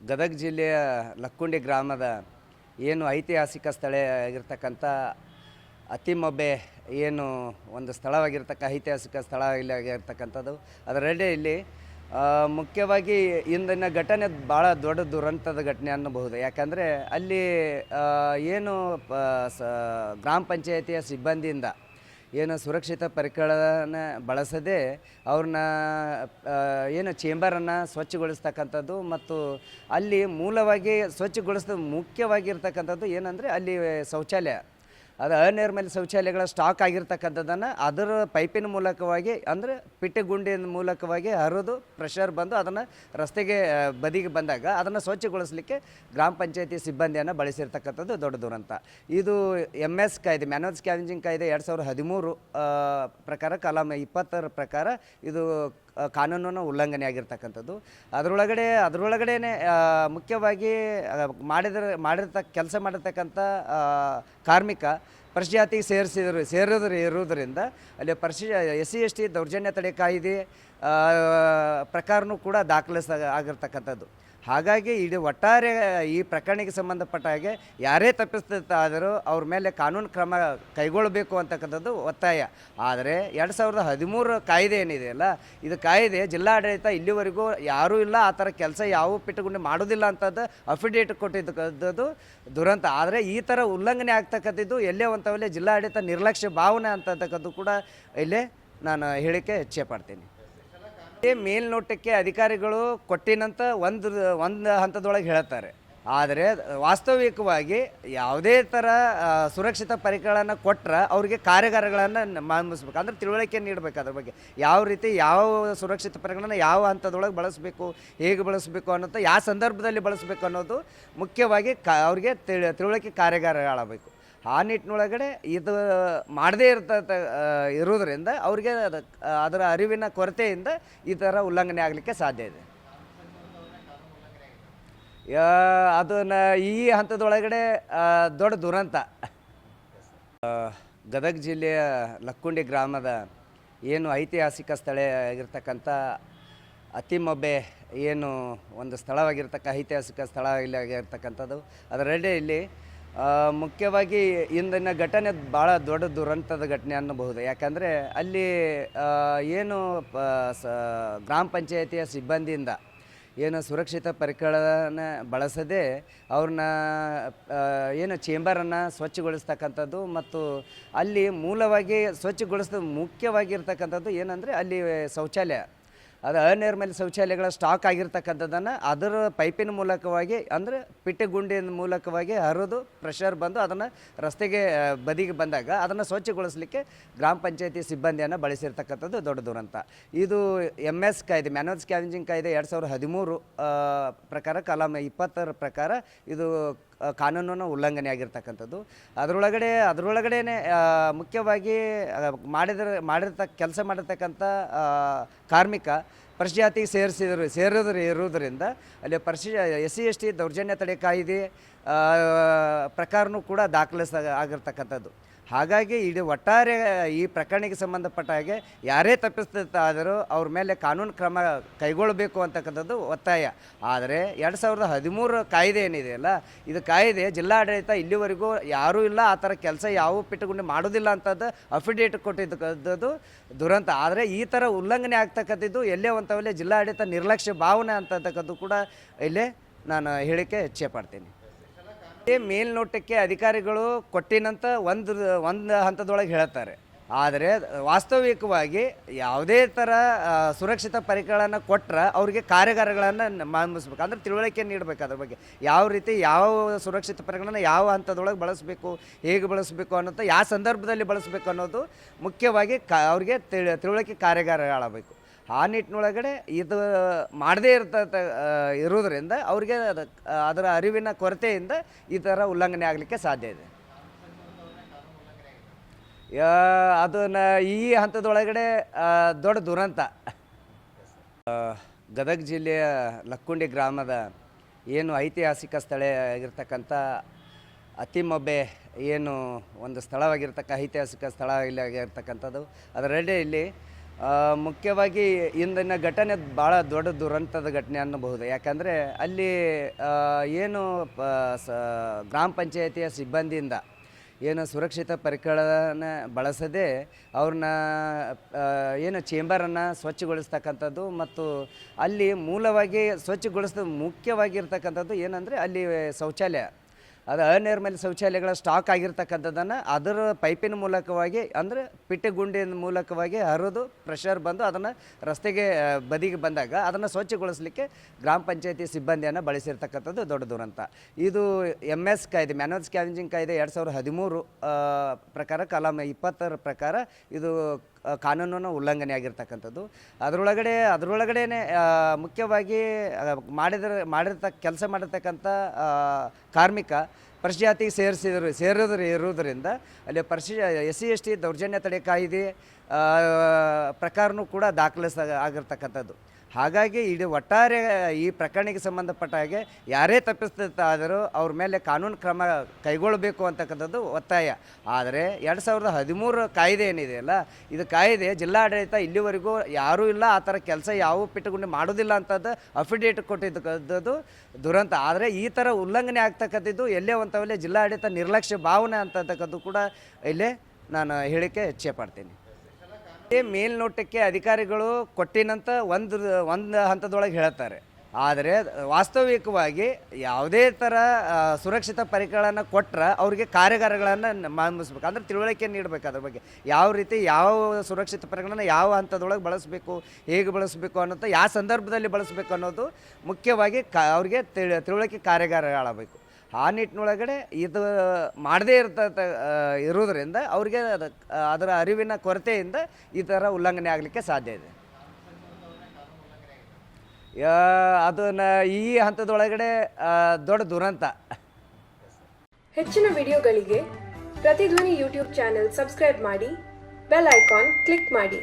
ಗದಗ ಜಿಲ್ಲೆಯ ಲಕ್ಕುಂಡಿ ಗ್ರಾಮದ ಏನು ಐತಿಹಾಸಿಕ ಸ್ಥಳ ಆಗಿರ್ತಕ್ಕಂಥ ಅತಿಮೊಬ್ಬೆ ಏನು ಒಂದು ಸ್ಥಳವಾಗಿರ್ತಕ್ಕ ಐತಿಹಾಸಿಕ ಸ್ಥಳ ಇಲ್ಲಿ ಆಗಿರ್ತಕ್ಕಂಥದ್ದು. ಅದರಲ್ಲೇ ಇಲ್ಲಿ ಮುಖ್ಯವಾಗಿ ಇಂದಿನ ಘಟನೆ ಭಾಳ ದೊಡ್ಡ ದುರಂತದ ಘಟನೆ ಅನ್ನಬಹುದು. ಯಾಕಂದರೆ ಅಲ್ಲಿ ಏನು ಗ್ರಾಮ ಪಂಚಾಯತಿಯ ಸಿಬ್ಬಂದಿಯಿಂದ ಏನು ಸುರಕ್ಷಿತ ಪರಿಕರನ ಬಳಸದೆ ಅವ್ರನ್ನ ಏನು ಚೇಂಬರನ್ನು ಸ್ವಚ್ಛಗೊಳಿಸ್ತಕ್ಕಂಥದ್ದು ಮತ್ತು ಅಲ್ಲಿ ಮೂಲವಾಗಿ ಸ್ವಚ್ಛಗೊಳಿಸಿದ ಮುಖ್ಯವಾಗಿರ್ತಕ್ಕಂಥದ್ದು ಏನಂದರೆ ಅಲ್ಲಿ ಶೌಚಾಲಯ. ಅದು ಅನಿರ್ಮಲ ಶೌಚಾಲಯಗಳ ಸ್ಟಾಕ್ ಆಗಿರ್ತಕ್ಕಂಥದ್ದನ್ನು ಅದರ ಪೈಪಿನ ಮೂಲಕವಾಗಿ ಅಂದರೆ ಪಿಟ್ಟೆಗುಂಡಿನ ಮೂಲಕವಾಗಿ ಹರಿದು ಪ್ರೆಷರ್ ಬಂದು ಅದನ್ನು ರಸ್ತೆಗೆ ಬದಿಗೆ ಬಂದಾಗ ಅದನ್ನು ಸ್ವಚ್ಛಗೊಳಿಸಲಿಕ್ಕೆ ಗ್ರಾಮ ಪಂಚಾಯತಿ ಸಿಬ್ಬಂದಿಯನ್ನು ಬಳಸಿರ್ತಕ್ಕಂಥದ್ದು ದೊಡ್ಡ ದುರಂತ. ಇದು ಎಂ ಎಸ್ ಕಾಯ್ದೆ ಮ್ಯಾನುವಲ್ ಸ್ಕ್ಯಾವೆಂಜಿಂಗ್ ಕಾಯ್ದೆ ಎರಡು ಸಾವಿರದ ಹದಿಮೂರು ಪ್ರಕಾರ ಕಲಾಂ ಇಪ್ಪತ್ತರ ಪ್ರಕಾರ ಇದು ಆ, ಕಾನೂನಿನ ಉಲ್ಲಂಘನೆ ಆಗಿರ್ತಕ್ಕಂಥದ್ದು. ಅದರೊಳಗಡೆ ಅದರೊಳಗಡೆನೆ ಮುಖ್ಯವಾಗಿ ಮಾಡಿದ ಮಾಡಿರ್ತ ಕೆಲಸ ಮಾಡಿರ್ತಕ್ಕಂಥ ಕಾರ್ಮಿಕ ಜಾತಿಗೆ ಸೇರಿಸಿದ್ರು ಸೇರಿದ್ರು ಇರುವುದರಿಂದ ಅಲ್ಲಿ ಪರಿಶಿ ಎಸ್ ಸಿ ಎಸ್ ಟಿ ದೌರ್ಜನ್ಯ ತಡೆ ಕಾಯಿದೆ ಪ್ರಕಾರನೂ ಕೂಡ ದಾಖಲಿಸ ಆಗಿರ್ತಕ್ಕಂಥದ್ದು. ಹಾಗಾಗಿ ಇಡೀ ಒಟ್ಟಾರೆ ಈ ಪ್ರಕರಣಕ್ಕೆ ಸಂಬಂಧಪಟ್ಟ ಹಾಗೆ ಯಾರೇ ತಪ್ಪಿಸ್ತಾದರೂ ಅವ್ರ ಮೇಲೆ ಕಾನೂನು ಕ್ರಮ ಕೈಗೊಳ್ಳಬೇಕು ಅಂತಕ್ಕಂಥದ್ದು ಒತ್ತಾಯ. ಆದರೆ ಎರಡು ಸಾವಿರದ ಹದಿಮೂರು ಕಾಯ್ದೆ ಏನಿದೆಯಲ್ಲ ಇದು ಕಾಯ್ದೆ ಜಿಲ್ಲಾಡಳಿತ ಇಲ್ಲಿವರೆಗೂ ಯಾರೂ ಇಲ್ಲ, ಆ ಥರ ಕೆಲಸ ಯಾವ ಪಿಟ್ಟುಗುಂಡಿ ಮಾಡೋದಿಲ್ಲ ಅಂತದ್ದು ಅಫಿಡೇಟ್ ಕೊಟ್ಟಿದ್ದದ್ದು ದುರಂತ. ಆದರೆ ಈ ಥರ ಉಲ್ಲಂಘನೆ ಆಗ್ತಕ್ಕಂಥದ್ದು ಎಲ್ಲೇ ಒಂಥವಲ್ಲೇ ಜಿಲ್ಲಾಡಳಿತ ನಿರ್ಲಕ್ಷ್ಯ ಭಾವನೆ ಅಂತಕ್ಕಂಥದ್ದು ಕೂಡ ಇಲ್ಲೇ ನಾನು ಹೇಳಿಕೆ ಇಚ್ಛೆ ಪಡ್ತೀನಿ ಮೇಲ್ನೋಟಕ್ಕೆ ಅಧಿಕಾರಿಗಳು ಕೊಟ್ಟಿನಂತ ಒಂದು ಒಂದು ಹಂತದೊಳಗೆ ಹೇಳ್ತಾರೆ. ಆದರೆ ವಾಸ್ತವಿಕವಾಗಿ ಯಾವುದೇ ಥರ ಸುರಕ್ಷಿತ ಪರಿಕರಗಳನ್ನು ಕೊಟ್ಟರೆ ಅವರಿಗೆ ಕಾರ್ಯಾಗಾರಗಳನ್ನು ಮಾಡಿಸ್ಬೇಕು ಅಂದರೆ ತಿಳುವಳಿಕೆ ನೀಡಬೇಕು ಅದ್ರ ಬಗ್ಗೆ. ಯಾವ ರೀತಿ ಯಾವ ಸುರಕ್ಷಿತ ಪರಿಕರಗಳನ್ನು ಯಾವ ಹಂತದೊಳಗೆ ಬಳಸಬೇಕು, ಹೇಗೆ ಬಳಸಬೇಕು ಅನ್ನೋದು, ಯಾವ ಸಂದರ್ಭದಲ್ಲಿ ಬಳಸಬೇಕು ಅನ್ನೋದು ಮುಖ್ಯವಾಗಿ ಕಾ, ಅವ್ರಿಗೆ ತಿಳಿ, ತಿಳುವಳಿಕೆ ಕಾರ್ಯಾಗಾರಗಳಾಗಬೇಕು. ಆ ನಿಟ್ಟಿನೊಳಗಡೆ ಇದು ಮಾಡದೇ ಇರ್ತ ಇರೋದ್ರಿಂದ ಅವ್ರಿಗೆ ಅದು, ಅದರ ಅರಿವಿನ ಕೊರತೆಯಿಂದ ಈ ಥರ ಉಲ್ಲಂಘನೆ ಆಗಲಿಕ್ಕೆ ಸಾಧ್ಯ ಇದೆ. ಅದನ್ನ ಈ ಹಂತದೊಳಗಡೆ ದೊಡ್ಡ ದುರಂತ. ಗದಗ ಜಿಲ್ಲೆಯ ಲಕ್ಕುಂಡಿ ಗ್ರಾಮದ ಏನು ಐತಿಹಾಸಿಕ ಸ್ಥಳ ಆಗಿರ್ತಕ್ಕಂಥ ಅತಿಮೊಬ್ಬೆ ಏನು ಒಂದು ಸ್ಥಳವಾಗಿರ್ತಕ್ಕ, ಐತಿಹಾಸಿಕ ಸ್ಥಳ ಇಲ್ಲಿ ಆಗಿರ್ತಕ್ಕಂಥದ್ದು. ಅದರಲ್ಲಿ ಇಲ್ಲಿ ಮುಖ್ಯವಾಗಿ ಇಂದಿನ ಘಟನೆ ಭಾಳ ದೊಡ್ಡ ದುರಂತದ ಘಟನೆ ಅನ್ನಬಹುದು. ಯಾಕಂದರೆ ಅಲ್ಲಿ ಏನು ಗ್ರಾಮ ಪಂಚಾಯತಿಯ ಸಿಬ್ಬಂದಿಯಿಂದ ಏನು ಸುರಕ್ಷಿತ ಪರಿಕರನ ಬಳಸದೆ ಅವ್ರನ್ನ ಏನು ಚೇಂಬರನ್ನು ಸ್ವಚ್ಛಗೊಳಿಸ್ತಕ್ಕಂಥದ್ದು ಮತ್ತು ಅಲ್ಲಿ ಮೂಲವಾಗಿ ಸ್ವಚ್ಛಗೊಳಿಸಿದ ಮುಖ್ಯವಾಗಿರ್ತಕ್ಕಂಥದ್ದು ಏನಂದರೆ ಅಲ್ಲಿ ಶೌಚಾಲಯ. ಅದು ಅನಿರ್ಮಲ ಶೌಚಾಲಯಗಳ ಸ್ಟಾಕ್ ಆಗಿರ್ತಕ್ಕಂಥದ್ದನ್ನು ಅದರ ಪೈಪಿನ ಮೂಲಕವಾಗಿ ಅಂದರೆ ಪಿಟ್ಟೆಗುಂಡಿನ ಮೂಲಕವಾಗಿ ಹರಿದು ಪ್ರೆಷರ್ ಬಂದು ಅದನ್ನು ರಸ್ತೆಗೆ ಬದಿಗೆ ಬಂದಾಗ ಅದನ್ನು ಸ್ವಚ್ಛಗೊಳಿಸಲಿಕ್ಕೆ ಗ್ರಾಮ ಪಂಚಾಯತಿ ಸಿಬ್ಬಂದಿಯನ್ನು ಬಳಸಿರ್ತಕ್ಕಂಥದ್ದು ದೊಡ್ಡ ದುರಂತ. ಇದು ಎಂ ಎಸ್ ಕಾಯ್ದೆ ಮ್ಯಾನೇಜ್ ಸ್ಕ್ಯಾವೆಂಜಿಂಗ್ ಕಾಯ್ದೆ ಎರಡು ಸಾವಿರದ ಹದಿಮೂರು ಪ್ರಕಾರ ಕಲಾಂ ಇಪ್ಪತ್ತರ ಪ್ರಕಾರ ಇದು ಕಾನೂನಿನ ಉಲ್ಲಂಘನೆ ಆಗಿರ್ತಕ್ಕಂಥದ್ದು. ಅದರೊಳಗಡೆ, ಅದರೊಳಗಡೆನೆ ಮುಖ್ಯವಾಗಿ ಮಾಡಿದ ಮಾಡಿದ್ರ, ಮಾಡಿರ್ತ, ಕೆಲಸ ಮಾಡಿರ್ತಕ್ಕಂಥ ಕಾರ್ಮಿಕ ಜಾತಿಗೆ ಸೇರಿಸಿದ್ರು, ಸೇರಿದ್ರು ಇರುವುದರಿಂದ ಅಲ್ಲಿ ಪರಿಶಿ ಎಸ್ ಸಿ ಎಸ್ ಟಿ ದೌರ್ಜನ್ಯ ತಡೆ ಕಾಯ್ದೆ ಪ್ರಕಾರನೂ ಕೂಡ ದಾಖಲಿಸ, ಆಗಿರ್ತಕ್ಕಂಥದ್ದು. ಹಾಗಾಗಿ ಇಡೀ ಒಟ್ಟಾರೆ, ಈ ಪ್ರಕರಣಕ್ಕೆ ಸಂಬಂಧಪಟ್ಟ ಹಾಗೆ ಯಾರೇ ತಪ್ಪಿಸ್ತಾದರೂ ಅವ್ರ ಮೇಲೆ ಕಾನೂನು ಕ್ರಮ ಕೈಗೊಳ್ಳಬೇಕು ಅಂತಕ್ಕಂಥದ್ದು ಒತ್ತಾಯ. ಆದರೆ ಎರಡು ಸಾವಿರದ ಹದಿಮೂರು ಕಾಯ್ದೆ ಏನಿದೆಯಲ್ಲ ಇದು ಕಾಯ್ದೆ ಜಿಲ್ಲಾಡಳಿತ ಇಲ್ಲಿವರೆಗೂ ಯಾರೂ ಇಲ್ಲ, ಆ ಥರ ಕೆಲಸ ಯಾವ ಪಿಟ್ಟುಗುಂಡಿ ಮಾಡೋದಿಲ್ಲ ಅಂತದ್ದು ಅಫಿಡೇಟ್ ಕೊಟ್ಟಿದ್ದದ್ದು ದುರಂತ. ಆದರೆ ಈ ಥರ ಉಲ್ಲಂಘನೆ ಆಗ್ತಕ್ಕಂಥದ್ದು ಎಲ್ಲೇ ಒಂಥವಲ್ಲೇ ಜಿಲ್ಲಾಡಳಿತ ನಿರ್ಲಕ್ಷ್ಯ ಭಾವನೆ ಅಂತಕ್ಕಂಥದ್ದು ಕೂಡ ಇಲ್ಲೇ ನಾನು ಹೇಳಿಕೆ ಇಚ್ಛೆ ಪಡ್ತೀನಿ. ಮೇಲ್ನೋಟಕ್ಕೆ ಅಧಿಕಾರಿಗಳು ಕೊಟ್ಟಿನಂತ ಒಂದು ಒಂದು ಹಂತದೊಳಗೆ ಹೇಳ್ತಾರೆ ಆದರೆ ವಾಸ್ತವಿಕವಾಗಿ ಯಾವುದೇ ಥರ ಸುರಕ್ಷಿತ ಪರಿಕರಗಳನ್ನು ಕೊಟ್ಟರೆ ಅವರಿಗೆ ಕಾರ್ಯಾಗಾರಗಳನ್ನು ಮಾಡಿಸ್ಬೇಕು ಅಂದ್ರೆ ತಿಳುವಳಿಕೆ ನೀಡಬೇಕು ಅದ್ರ ಬಗ್ಗೆ. ಯಾವ ರೀತಿ ಯಾವ ಸುರಕ್ಷಿತ ಪರಿಕರಣ ಯಾವ ಹಂತದೊಳಗೆ ಬಳಸಬೇಕು, ಹೇಗೆ ಬಳಸಬೇಕು ಅನ್ನೋದು, ಯಾವ ಸಂದರ್ಭದಲ್ಲಿ ಬಳಸಬೇಕು ಅನ್ನೋದು ಮುಖ್ಯವಾಗಿ ಕ, ಅವ್ರಿಗೆ ತಿಳಿ, ತಿಳುವಳಿಕೆ ಕಾರ್ಯಾಗಾರಗಳಾಗಬೇಕು ಆ ನಿಟ್ಟಿನೊಳಗಡೆ ಇದು ಮಾಡದೇ ಇರ್ತ ಇರೋದ್ರಿಂದ ಅವ್ರಿಗೆ ಅದು, ಅದರ ಅರಿವಿನ ಕೊರತೆಯಿಂದ ಈ ಥರ ಉಲ್ಲಂಘನೆ ಆಗಲಿಕ್ಕೆ ಸಾಧ್ಯ ಇದೆ. ಅದನ್ನು ಈ ಹಂತದೊಳಗಡೆ ದೊಡ್ಡ ದುರಂತ. ಗದಗ ಜಿಲ್ಲೆಯ ಲಕ್ಕುಂಡಿ ಗ್ರಾಮದ ಏನು ಐತಿಹಾಸಿಕ ಸ್ಥಳ ಆಗಿರ್ತಕ್ಕಂಥ ಅತಿಮೊಬ್ಬೆ ಏನು ಒಂದು ಸ್ಥಳವಾಗಿರ್ತಕ್ಕ, ಐತಿಹಾಸಿಕ ಸ್ಥಳ ಇಲ್ಲಿ ಆಗಿರ್ತಕ್ಕಂಥದ್ದು ಅದರಲ್ಲಿ ಇಲ್ಲಿ ಮುಖ್ಯವಾಗಿ ಇಂದಿನ ಘಟನೆ ಭಾಳ ದೊಡ್ಡ ದುರಂತದ ಘಟನೆ ಅನ್ನಬಹುದು. ಯಾಕಂದರೆ ಅಲ್ಲಿ ಏನು ಗ್ರಾಮ ಪಂಚಾಯತಿಯ ಸಿಬ್ಬಂದಿಯಿಂದ ಏನು ಸುರಕ್ಷಿತ ಪರಿಕರನ ಬಳಸದೆ ಅವ್ರನ್ನ ಏನು ಚೇಂಬರನ್ನು ಸ್ವಚ್ಛಗೊಳಿಸ್ತಕ್ಕಂಥದ್ದು ಮತ್ತು ಅಲ್ಲಿ ಮೂಲವಾಗಿ ಸ್ವಚ್ಛಗೊಳಿಸಿದ ಮುಖ್ಯವಾಗಿರ್ತಕ್ಕಂಥದ್ದು ಏನಂದರೆ ಅಲ್ಲಿ ಶೌಚಾಲಯ. ಅದು ಅನಿರ್ಮಲ ಶೌಚಾಲಯಗಳ ಸ್ಟಾಕ್ ಆಗಿರ್ತಕ್ಕಂಥದ್ದನ್ನು ಅದರ ಪೈಪಿನ ಮೂಲಕವಾಗಿ ಅಂದರೆ ಪಿಟ್ಟಗುಂಡಿನ ಮೂಲಕವಾಗಿ ಹರಿದು ಪ್ರೆಷರ್ ಬಂದು ಅದನ್ನು ರಸ್ತೆಗೆ ಬದಿಗೆ ಬಂದಾಗ ಅದನ್ನು ಸ್ವಚ್ಛಗೊಳಿಸಲಿಕ್ಕೆ ಗ್ರಾಮ ಪಂಚಾಯತಿ ಸಿಬ್ಬಂದಿಯನ್ನು ಬಳಸಿರ್ತಕ್ಕಂಥದ್ದು ದೊಡ್ಡ ದುರಂತ. ಇದು ಎಂ ಎಸ್ ಕಾಯ್ದೆ ಮ್ಯಾನುವಲ್ ಸ್ಕ್ಯಾವೆಂಜಿಂಗ್ ಕಾಯ್ದೆ ಎರಡು ಸಾವಿರದ ಹದಿಮೂರು ಪ್ರಕಾರ ಕಲಂ ಇಪ್ಪತ್ತರ ಪ್ರಕಾರ ಇದು ಕಾನೂನನ್ನು ಉಲ್ಲಂಘನೆ ಆಗಿರ್ತಕ್ಕಂಥದ್ದು. ಅದರೊಳಗಡೆ, ಅದರೊಳಗಡೆನೆ ಮುಖ್ಯವಾಗಿ ಮಾಡಿದ ಮಾಡಿರ್ತ, ಕೆಲಸ ಮಾಡಿರ್ತಕ್ಕಂಥ ಕಾರ್ಮಿಕ ಪರಿಶಾತಿಗೆ ಸೇರಿಸಿದ್ರು, ಸೇರಿದ್ರು ಇರುವುದರಿಂದ ಅಲ್ಲಿ ಪರಿಶಿ ಎಸ್ ಸಿ, ಎಸ್ ಟಿ ದೌರ್ಜನ್ಯ ತಡೆ ಕಾಯ್ದೆ ಪ್ರಕಾರನೂ ಕೂಡ ದಾಖಲಿಸ, ಆಗಿರ್ತಕ್ಕಂಥದ್ದು. ಹಾಗಾಗಿ ಇಡೀ ಒಟ್ಟಾರೆ ಈ ಪ್ರಕರಣಕ್ಕೆ ಸಂಬಂಧಪಟ್ಟ ಹಾಗೆ ಯಾರೇ ತಪ್ಪಿಸ್ತಾದರೂ ಅವ್ರ ಮೇಲೆ ಕಾನೂನು ಕ್ರಮ ಕೈಗೊಳ್ಳಬೇಕು ಅಂತಕ್ಕಂಥದ್ದು ಒತ್ತಾಯ. ಆದರೆ ಎರಡು ಸಾವಿರದ ಹದಿಮೂರು ಕಾಯ್ದೆ ಏನಿದೆಯಲ್ಲ ಇದು ಕಾಯ್ದೆ ಜಿಲ್ಲಾಡಳಿತ ಇಲ್ಲಿವರೆಗೂ ಯಾರೂ ಇಲ್ಲ, ಆ ಥರ ಕೆಲಸ ಯಾವ ಪಿಟ್ಟುಗುಂಡಿ ಮಾಡೋದಿಲ್ಲ ಅಂತದ್ದು ಅಫಿಡೇಟ್ ಕೊಟ್ಟಿದ್ದದ್ದು ದುರಂತ. ಆದರೆ ಈ ಥರ ಉಲ್ಲಂಘನೆ ಆಗ್ತಕ್ಕಂಥದ್ದು ಎಲ್ಲೇ ಒಂಥವಲ್ಲೇ ಜಿಲ್ಲಾಡಳಿತ ನಿರ್ಲಕ್ಷ್ಯ ಭಾವನೆ ಅಂತಕ್ಕಂಥದ್ದು ಕೂಡ ಇಲ್ಲೇ ನಾನು ಹೇಳಿಕೆ ಇಚ್ಛೆ ಪಡ್ತೀನಿ ಮೇಲ್ನೋಟಕ್ಕೆ ಅಧಿಕಾರಿಗಳು ಕೊಟ್ಟಿನಂತ ಒಂದು ಒಂದು ಹಂತದೊಳಗೆ ಹೇಳ್ತಾರೆ ಆದರೆ ವಾಸ್ತವಿಕವಾಗಿ ಯಾವುದೇ ಥರ ಸುರಕ್ಷಿತ ಪರಿಕರಗಳನ್ನು ಕೊಟ್ಟರೆ ಅವರಿಗೆ ಕಾರ್ಯಾಗಾರಗಳನ್ನು ಮಾಡಿಸ್ಬೇಕು ಅಂದ್ರೆ ತಿಳುವಳಿಕೆ ನೀಡಬೇಕು ಅದ್ರ ಬಗ್ಗೆ. ಯಾವ ರೀತಿ ಯಾವ ಸುರಕ್ಷಿತ ಪರಿಕರಗಳನ್ನು ಯಾವ ಹಂತದೊಳಗೆ ಬಳಸಬೇಕು, ಹೇಗೆ ಬಳಸಬೇಕು ಅನ್ನೋದು, ಯಾವ ಸಂದರ್ಭದಲ್ಲಿ ಬಳಸಬೇಕು ಅನ್ನೋದು ಮುಖ್ಯವಾಗಿ ಕಾ, ಅವ್ರಿಗೆ ತಿಳಿ, ತಿಳುವಳಿಕೆ ಕಾರ್ಯಾಗಾರಗಳಾಗಬೇಕು. ಆ ನಿಟ್ಟಿನೊಳಗಡೆ ಇದು ಮಾಡದೇ ಇರ್ತ ಇರೋದ್ರಿಂದ ಅವ್ರಿಗೆ ಅದ- ಅದರ ಅರಿವಿನ ಕೊರತೆಯಿಂದ ಈ ಥರ ಉಲ್ಲಂಘನೆ ಆಗಲಿಕ್ಕೆ ಸಾಧ್ಯ ಇದೆ. ಅದನ್ನು ಈ ಹಂತದೊಳಗಡೆ ದೊಡ್ಡ ದುರಂತ. ಹೆಚ್ಚಿನ ವಿಡಿಯೋಗಳಿಗೆ ಪ್ರತಿಧ್ವನಿ ಯೂಟ್ಯೂಬ್ ಚಾನೆಲ್ ಸಬ್ಸ್ಕ್ರೈಬ್ ಮಾಡಿ, ಬೆಲ್ ಐಕಾನ್ ಕ್ಲಿಕ್ ಮಾಡಿ.